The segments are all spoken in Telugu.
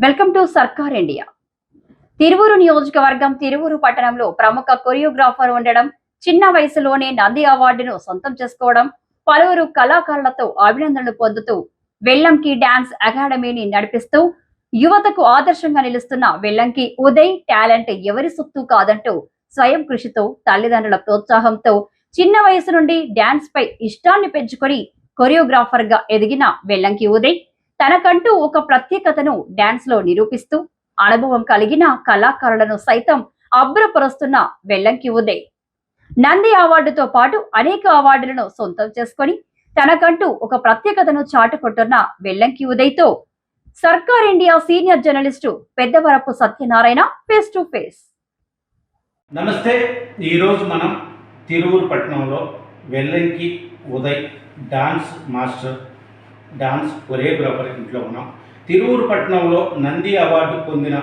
Welcome to Sarkar India. Tiruvuru నియోజకవర్గం తిరువురు పట్టణంలో ప్రముఖ కొరియోగ్రాఫర్ ఉండడం చిన్న వయసులోనే నంది అవార్డును సొంతం చేసుకోవడం పలువురు కళాకారులతో అభినందనలు పొందుతూ వెల్లంకి డాన్స్ అకాడమీని నడిపిస్తూ యువతకు ఆదర్శంగా నిలుస్తున్న వెల్లంకి ఉదయ్ టాలెంట్ ఎవరి సొత్తు కాదంటూ స్వయం కృషితో తల్లిదండ్రుల ప్రోత్సాహంతో చిన్న వయసు నుండి డాన్స్ పై ఇష్టాన్ని పెంచుకొని కొరియోగ్రాఫర్గా ఎదిగిన వెల్లంకి ఉదయ్ తనకంటూ ఒక ప్రత్యేకతను డాన్స్లో నిరూపిస్తూ అనుభవం కలిగిన కళాకారులను సైతం అబ్బురపరుస్తున్న వెల్లంకి ఉదయ్. నంది అవార్డుతో పాటు అనేక అవార్డులను సొంతం చేసుకొని తనకంటూ ఒక ప్రత్యేకతను చాటుకుంటున్న Vellanki ఉదయ్తో Sarkar India senior journalist Peddavarapu Satyanarayana face to face namaste ఈరోజు మనం తిరువురు పట్టణంలో Vellanki Uday dance master dance choreographer ఇంట్లో ఉన్నాం. తిరువురు పట్టణంలో నంది అవార్డు పొందిన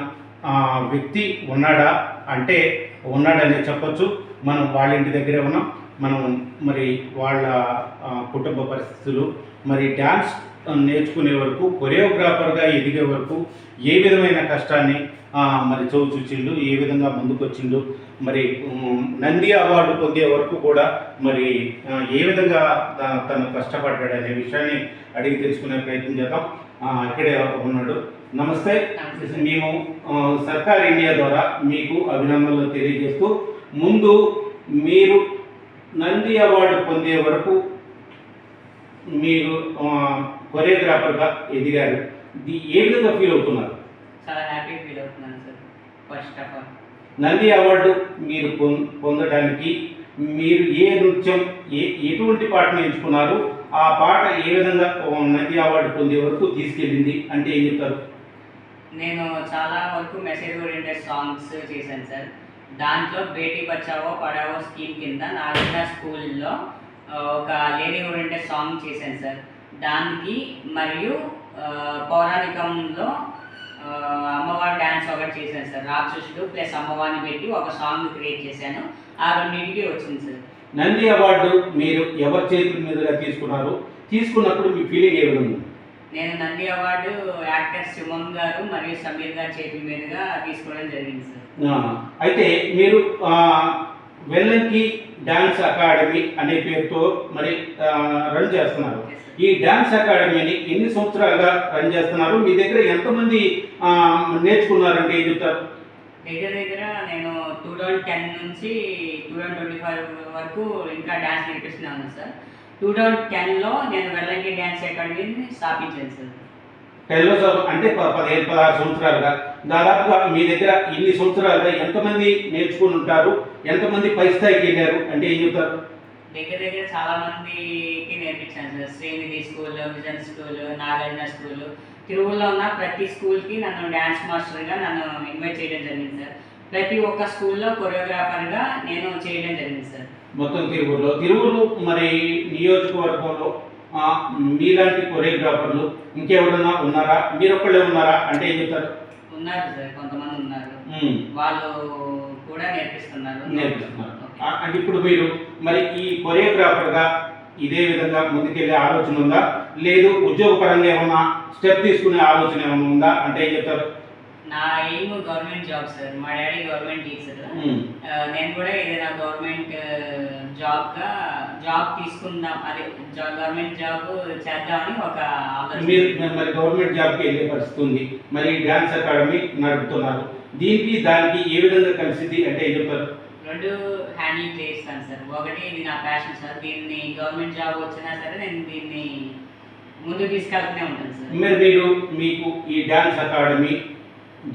వ్యక్తి ఉన్నాడా? అంటే ఉన్నాడనే చెప్పొచ్చు. మనం వాళ్ళ ఇంటి దగ్గరే ఉన్నాం. మనం మరి వాళ్ళ కుటుంబ పరిస్థితులు మరి డ్యాన్స్ నేర్చుకునే వరకు కొరియోగ్రాఫర్గా ఎదిగే వరకు ఏ విధమైన కష్టాన్ని మరి చౌ చూచిండు ఏ విధంగా ముందుకొచ్చిండు మరి నంది అవార్డు పొందే వరకు కూడా మరి ఏ విధంగా తను కష్టపడ్డాడు అనే విషయాన్ని అడిగి తెలుసుకునే ప్రయత్నం చేద్దాం. ఇక్కడే ఉన్నాడు. నమస్తే. మేము సర్కార్ ఇండియా ద్వారా మీకు అభినందనలు తెలియజేస్తూ ముందు మీరు నంది అవార్డు పొందే వరకు మీరు కొరియోగ్రాఫర్గా ఎదిగారు. ఏ విధంగా ఫీల్ అవుతున్నారు? చాలా హ్యాపీ ఫీల్ అవుతున్నాను sir first of all. Nandi award మీరు పొందడానికి మీరు ఏ నృత్యం ఏ ఎటువంటి పాటను ఎంచుకున్నారు ఆ పాట ఏ విధంగా నంది అవార్డు పొందే వరకు తీసుకెళ్ళింది అంటే ఏం చెప్తారు? నేను చాలా వరకు మెసేజ్ ఓరియంటెడ్ సాంగ్స్ చేశాను సార్. దాంట్లో బేటీ బచావో పడావో స్కీమ్ కింద నాగార్జున స్కూల్లో ఒక లేడీ ఓరియంటెడ్ సాంగ్ చేశాను సార్. దానికి మరియు పౌరాణికంలో అమ్మవారి డ్యాన్స్ ఒకటి చేశాను సార్. రాక్షసుడు ప్లస్ అమ్మవారిని పెట్టి ఒక సాంగ్ క్రియేట్ చేశాను. ఆ రెండింటికి వచ్చింది సార్. నంది అవార్డు మీరు ఎవరి చేతుల మీదుగా తీసుకున్నారు? తీసుకున్నప్పుడు మీ ఫీలింగ్ ఏ విధంగా ఉంది? నేను నంది అవార్డు యాక్టర్ సుమన్ గారు మరియు సమీర్ గారి చేతుల మీదుగా తీసుకోవడం జరిగింది సార్. అయితే మీరు వెల్లంకి డ్యాన్స్ అకాడమీ అనే పేరుతో మరి రన్ చేస్తున్నారు. ఈ డ్యాన్స్ అకాడమీని ఎన్ని సంవత్సరాలుగా రన్ చేస్తున్నారు? మీ దగ్గర ఎంతమంది నేర్చుకున్నారంటే ఏం చెప్తారు? దగ్గర దగ్గర నేను టూ థౌజండ్ టెన్ నుంచి టూ థౌజండ్ ట్వంటీ ఫైవ్ వరకు ఇంకా డ్యాన్స్ నేర్పిస్తూనే ఉన్నాను సార్. టూ థౌజండ్ టెన్లో నేను వెల్లంకి డ్యాన్స్ అకాడమీని స్థాపించాను సార్. టెన్లో అంటే పదిహేను పదహారు సంవత్సరాలుగా. దాదాపుగా మీ దగ్గర ఇన్ని సంవత్సరాలుగా ఎంతమంది నేర్చుకుని ఉంటారు? ఎంతమంది పై స్థాయికి వెళ్ళారు? అంటే ఏం చెప్తారు? దగ్గర దగ్గర చాలా మందికి నేర్పించాను sir. Srinidhi school vision school Nagarjuna school తిరువుల్లో ఉన్న ప్రతి స్కూల్కి నన్ను డ్యాన్స్ మాస్టర్గా నన్ను ఇన్వైట్ చేయడం జరిగింది సార్. ప్రతి ఒక్క స్కూల్లో కొరియోగ్రాఫర్గా నేను చేయడం జరిగింది సార్. మొత్తం తిరువురులో తిరువురు మరి నియోజకవర్గంలో మీలాంటి కొరియోగ్రాఫర్లు ఇంకెవరన్నా ఉన్నారా? మీరొక్కళ్ళే ఉన్నారా? అంటే ఏం చెప్తారు? ఉన్నారు సార్ కొంతమంది ఉన్నారు. వాళ్ళు కూడా నేర్పిస్తున్నారు. నేర్పిస్తున్నారు. అంటే ఇప్పుడు మీరు మరి ఈ కొరియోగ్రాఫర్గా ఇదే విధంగా ముందుకెళ్ళే ఆలోచన ఉందా? లేదు ఉద్యోగపరంగా ఏమన్నా స్టెప్ తీసుకునే ఆలోచన ఏమన్నా ఉందా? అంటే ఏం చెప్తారు? నా ఎయిమ్ గవర్నమెంట్ జాబ్ సార్. మా డాడీ గవర్నమెంట్ టీచర్. నేను కూడా ఏదైనా గవర్నమెంట్ జాబ్గా జాబ్ తీసుకుందాం. అదే గవర్నమెంట్ జాబ్ చేద్దామని ఒక మీరు ఆలోచన మరి గవర్నమెంట్ జాబ్కి వెళ్ళే పరిస్థితి ఉంది. మరి డ్యాన్స్ అకాడమీ నడుపుతున్నారు. దీనికి దానికి ఏ విధంగా కలిసింది? అంటే ఏం చెప్తారు? రెండు హ్యాండిల్ చేస్తాను సార్. ఒకటి ఇది నా ప్యాషన్ సార్. దీన్ని గవర్నమెంట్ జాబ్ వచ్చినా సరే నేను దీన్ని ముందుకు తీసుకెళ్తూనే ఉంటాను సార్. మరి మీరు మీకు ఈ డ్యాన్స్ అకాడమీ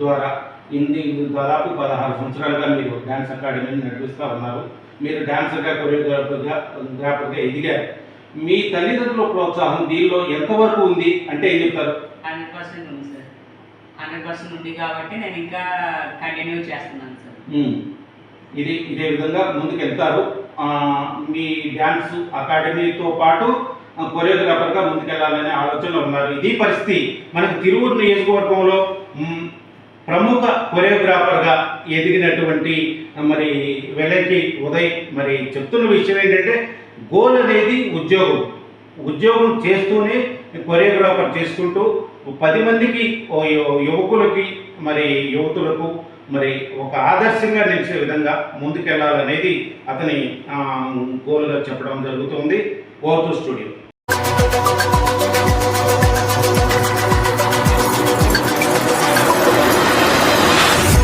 ద్వారా ఇన్ని దాదాపు పదహారు సంవత్సరాలుగా మీరు డ్యాన్స్ అకాడమీని నడిపిస్తూ ఉన్నారు. మీరు డాన్సర్గా కొరియోగ్రాఫర్గా గ్రాఫర్గా ఎదిగారు. మీ తల్లిదండ్రుల ప్రోత్సాహం దీనిలో ఎంతవరకు ఉంది అంటే ఏం చెప్తారు? హండ్రెడ్ పర్సెంట్ ఉంది సార్. హండ్రెడ్ పర్సెంట్ ఉంది కాబట్టి నేను ఇంకా కంటిన్యూ చేస్తున్నాను సార్. ఇది ఇదే విధంగా ముందుకెళ్తారు. మీ డ్యాన్స్ అకాడమీతో పాటు కొరియోగ్రాఫర్గా ముందుకెళ్ళాలనే ఆలోచనలో ఉన్నారు. ఇది పరిస్థితి. మనకు తిరువురు నియోజకవర్గంలో ప్రముఖ కొరియోగ్రాఫర్గా ఎదిగినటువంటి మరి వెలకి ఉదయ్ మరి చెప్తున్న విషయం ఏంటంటే గోల్ అనేది ఉద్యోగం. ఉద్యోగం చేస్తూనే కొరియోగ్రాఫర్ చేసుకుంటూ పది మందికి ఓ యు- యువకులకి మరి యువతులకు మరి ఒక ఆదర్శంగా నిలిచే విధంగా ముందుకెళ్ళాలనేది అతని గోల్గా చెప్పడం జరుగుతుంది. O studio.